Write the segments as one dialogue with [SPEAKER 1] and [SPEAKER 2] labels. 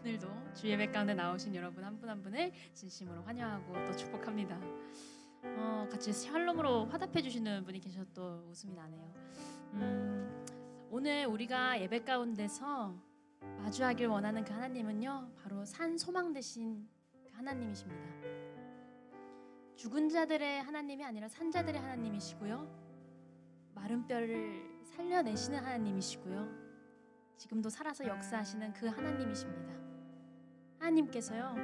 [SPEAKER 1] 오늘도 주 예배 가운데 나오신 여러분 한 분 한 분을 진심으로 환영하고 또 축복합니다. 어, 같이 샬롬으로 화답해 주시는 분이 계셔서 또 웃음이 나네요. 음, 오늘 우리가 예배 가운데서 마주하길 원하는 그 하나님은요, 바로 산 소망 되신 그 하나님이십니다. 죽은 자들의 하나님이 아니라 산 자들의 하나님이시고요, 마른 뼈를 살려내시는 하나님이시고요, 지금도 살아서 역사하시는 그 하나님이십니다. 하나님께서요,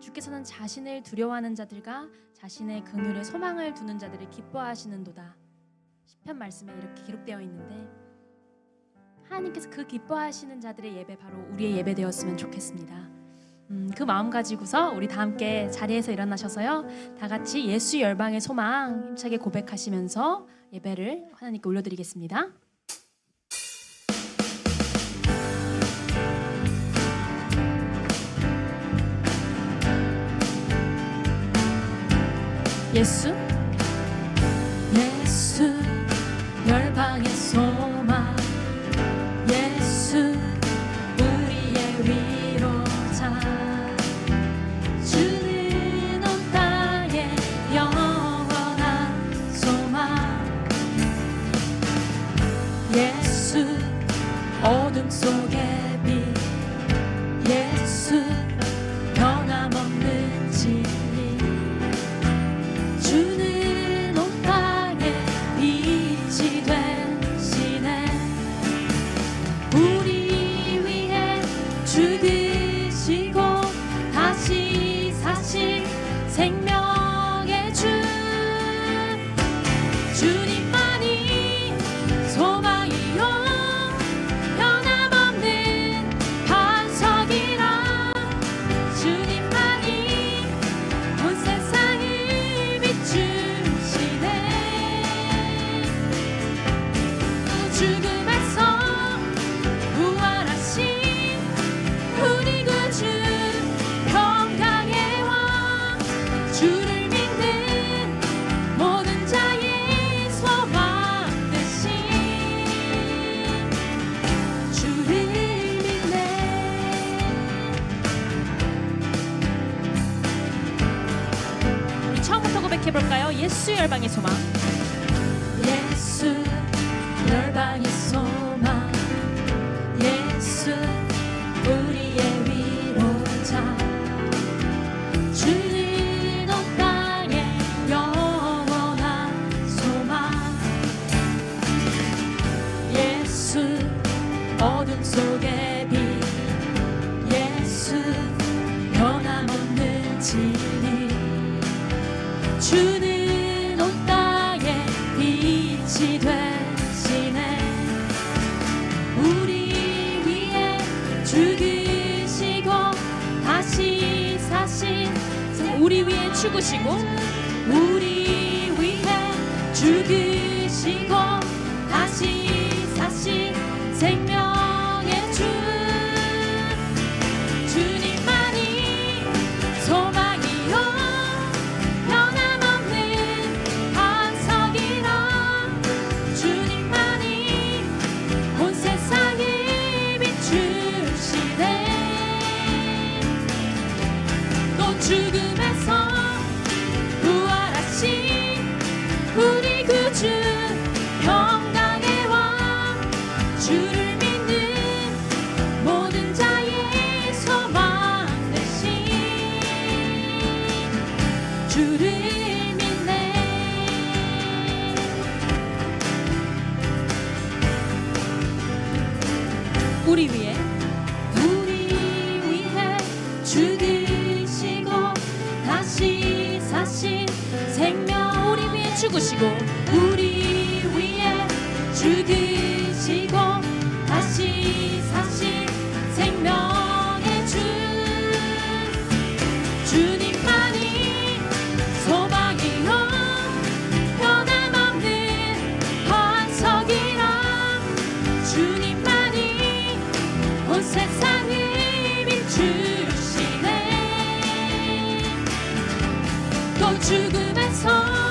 [SPEAKER 1] 주께서는 자신을 두려워하는 자들과 자신의 긍휼에 소망을 두는 자들을 기뻐하시는도다. 시편 말씀에 이렇게 기록되어 있는데 하나님께서 그 기뻐하시는 자들의 예배 바로 우리의 예배 되었으면 좋겠습니다. 음, 그 마음 가지고서 우리 다 함께 자리에서 일어나셔서요, 다 같이 예수 열방의 소망 힘차게 고백하시면서 예배를 하나님께 올려드리겠습니다. 예 사 예수 열방의 소망. 예수 열방의 소망. 예수 우리의 위로자. 주는 온 땅에 영원한 소망. 예수 어둠 속의 빛. 예수 변함없는 진리. 땅에 우리 위해 죽으시고 다시 사신 우리 위해 죽으시고 우리 위해 죽으시고 죽으시고 우리 위해 죽으시고 다시 사신 생명의 주. 주님만이 소망이요. 변함없는 반석이라. 주님만이 온 세상을 비추시네. 또 죽음에서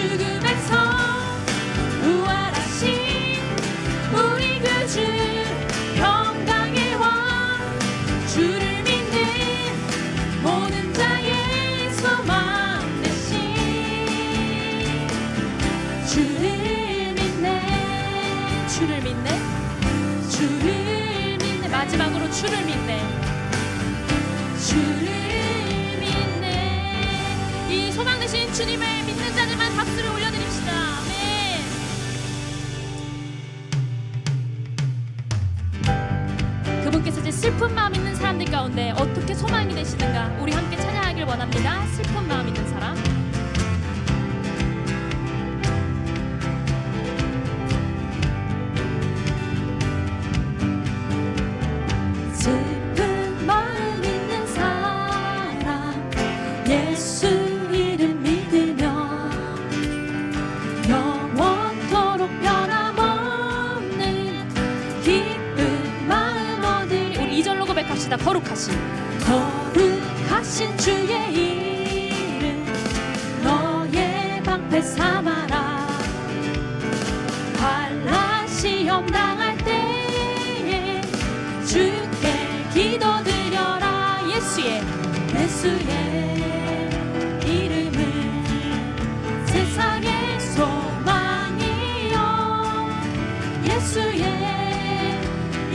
[SPEAKER 1] should 계시는가 우리 함께 찬양하길 원합니다. 슬픈 마음 있는 사람.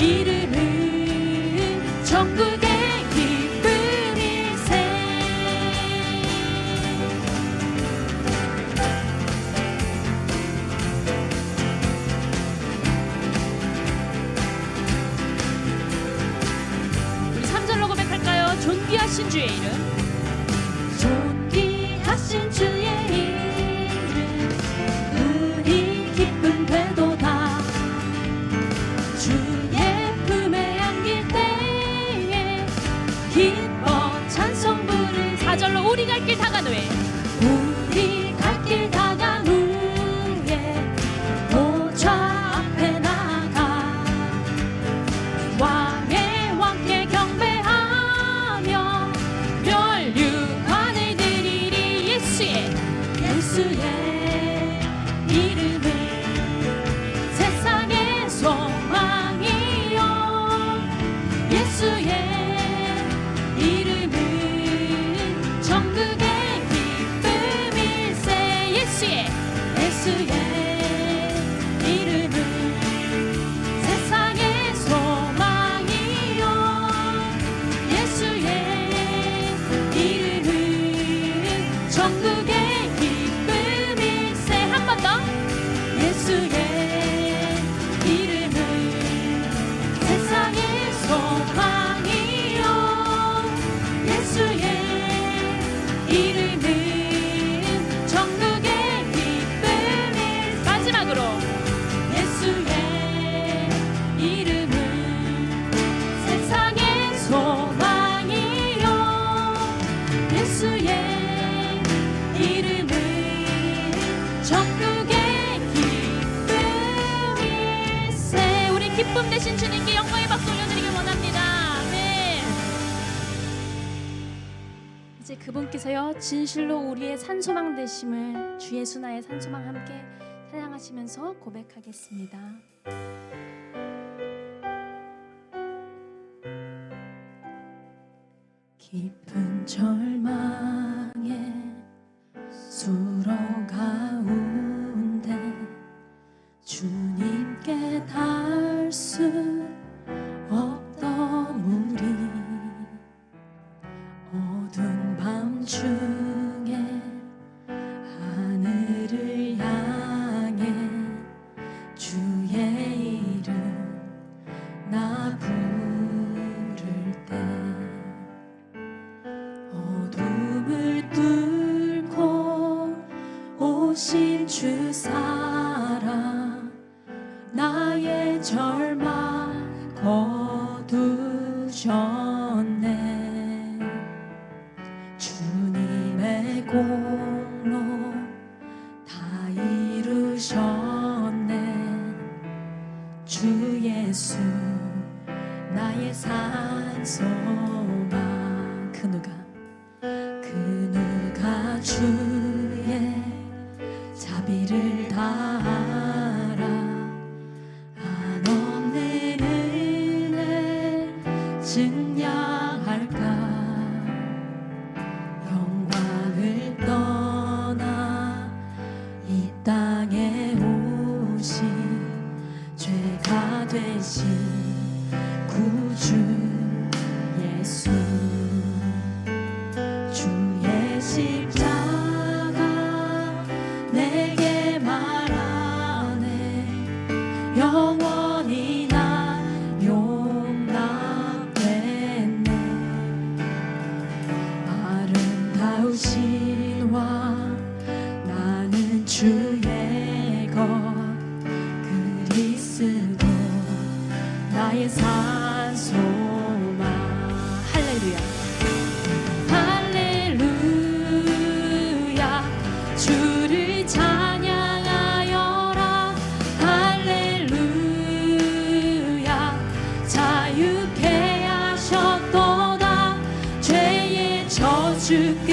[SPEAKER 1] 이름. 존귀하신 주의 이름. 존귀하신 주의 이름. 우리 기쁨 되도다 주의 품에 안길 때에. 기뻐 찬송 부를 사절로 우리 갈길 다가노에 주의 이름 home. 안녕하세요. 진실로 우리의 산소망 되심을 주 예수 나의 산소망 함께 찬양하시면서 고백하겠습니다. 깊은 절망 真 말 只给。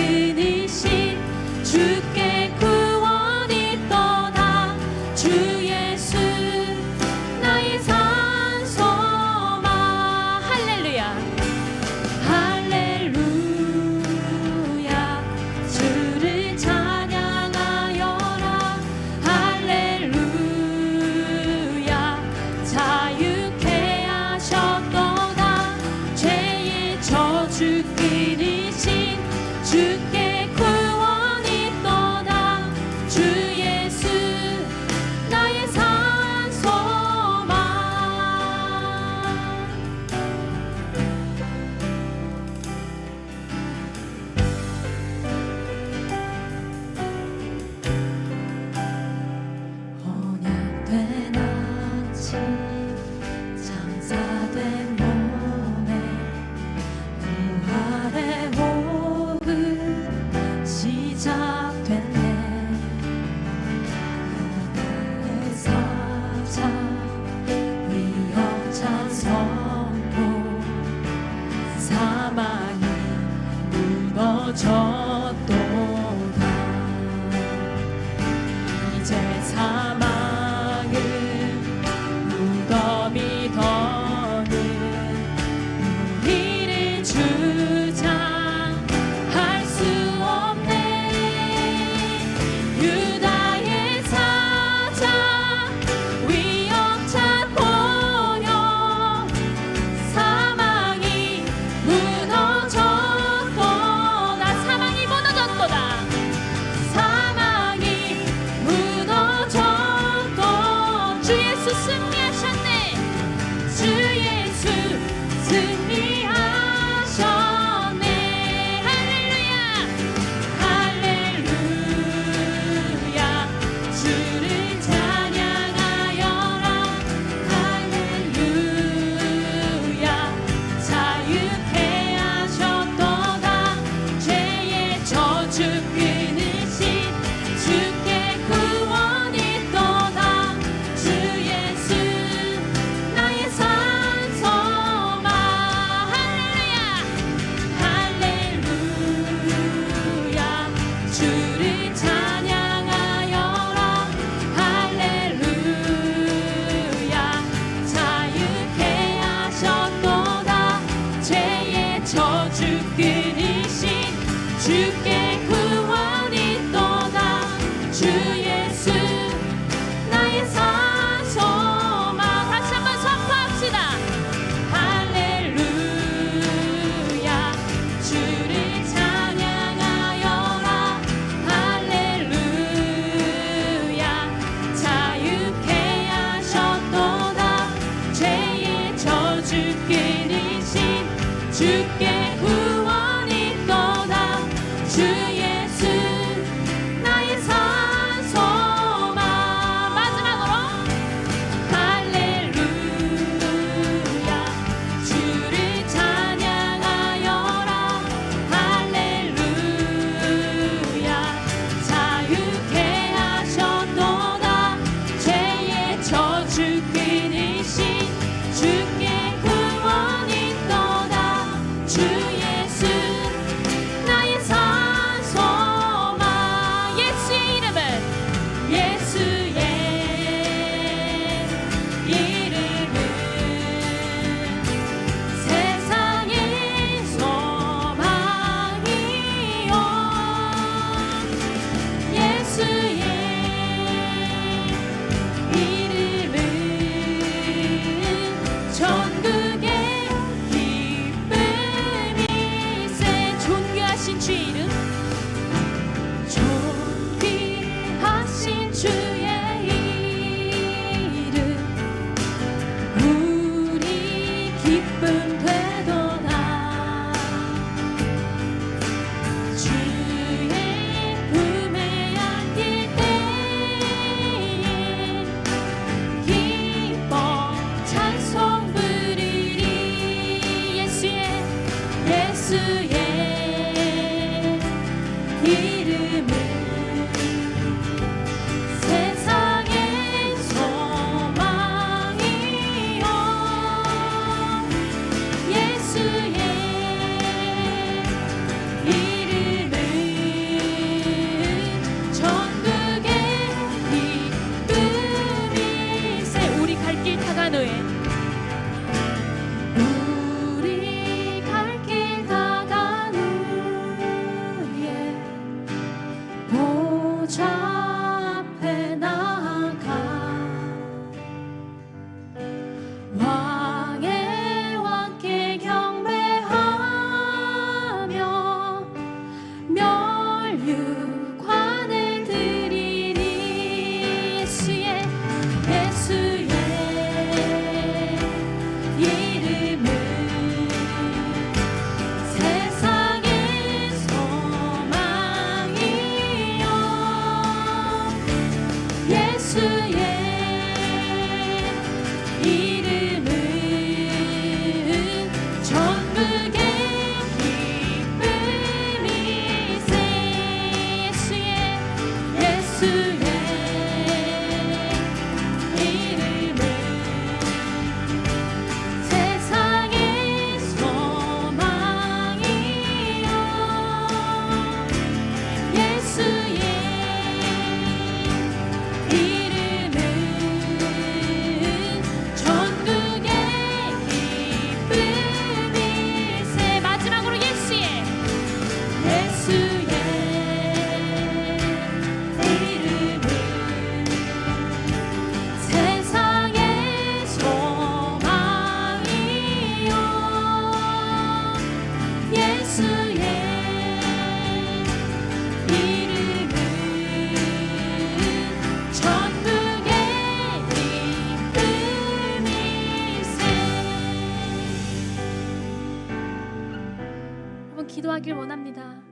[SPEAKER 1] 기도하길 원합니다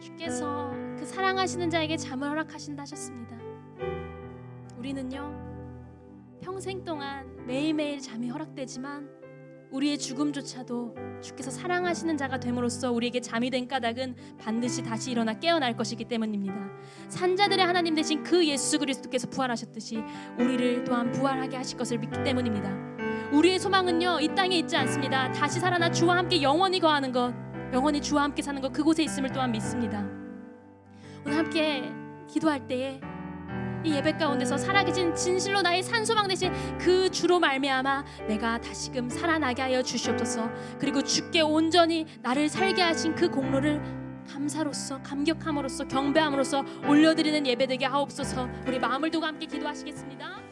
[SPEAKER 1] 주께서 그 사랑하시는 자에게 잠을 허락하신다 하셨습니다 우리는요 평생 동안 매일매일 잠이 허락되지만 우리의 죽음조차도 주께서 사랑하시는 자가 됨으로써 우리에게 잠이 된 까닭은 반드시 다시 일어나 깨어날 것이기 때문입니다. 산자들의 하나님 되신 그 예수 그리스도께서 부활하셨듯이 우리를 또한 부활하게 하실 것을 믿기 때문입니다. 우리의 소망은요 이 땅에 있지 않습니다. 다시 살아나 주와 함께 영원히 거하는 것, 영원히 주와 함께 사는 것 그곳에 있음을 또한 믿습니다. 오늘 함께 기도할 때에 이 예배 가운데서 살아계신 진실로 나의 산소망 되신 그 주로 말미암아 내가 다시금 살아나게 하여 주시옵소서. 그리고 주께 온전히 나를 살게 하신 그 공로를 감사로서 감격함으로써 경배함으로써 올려드리는 예배 되게 하옵소서. 우리 마음을 두고 함께 기도하시겠습니다.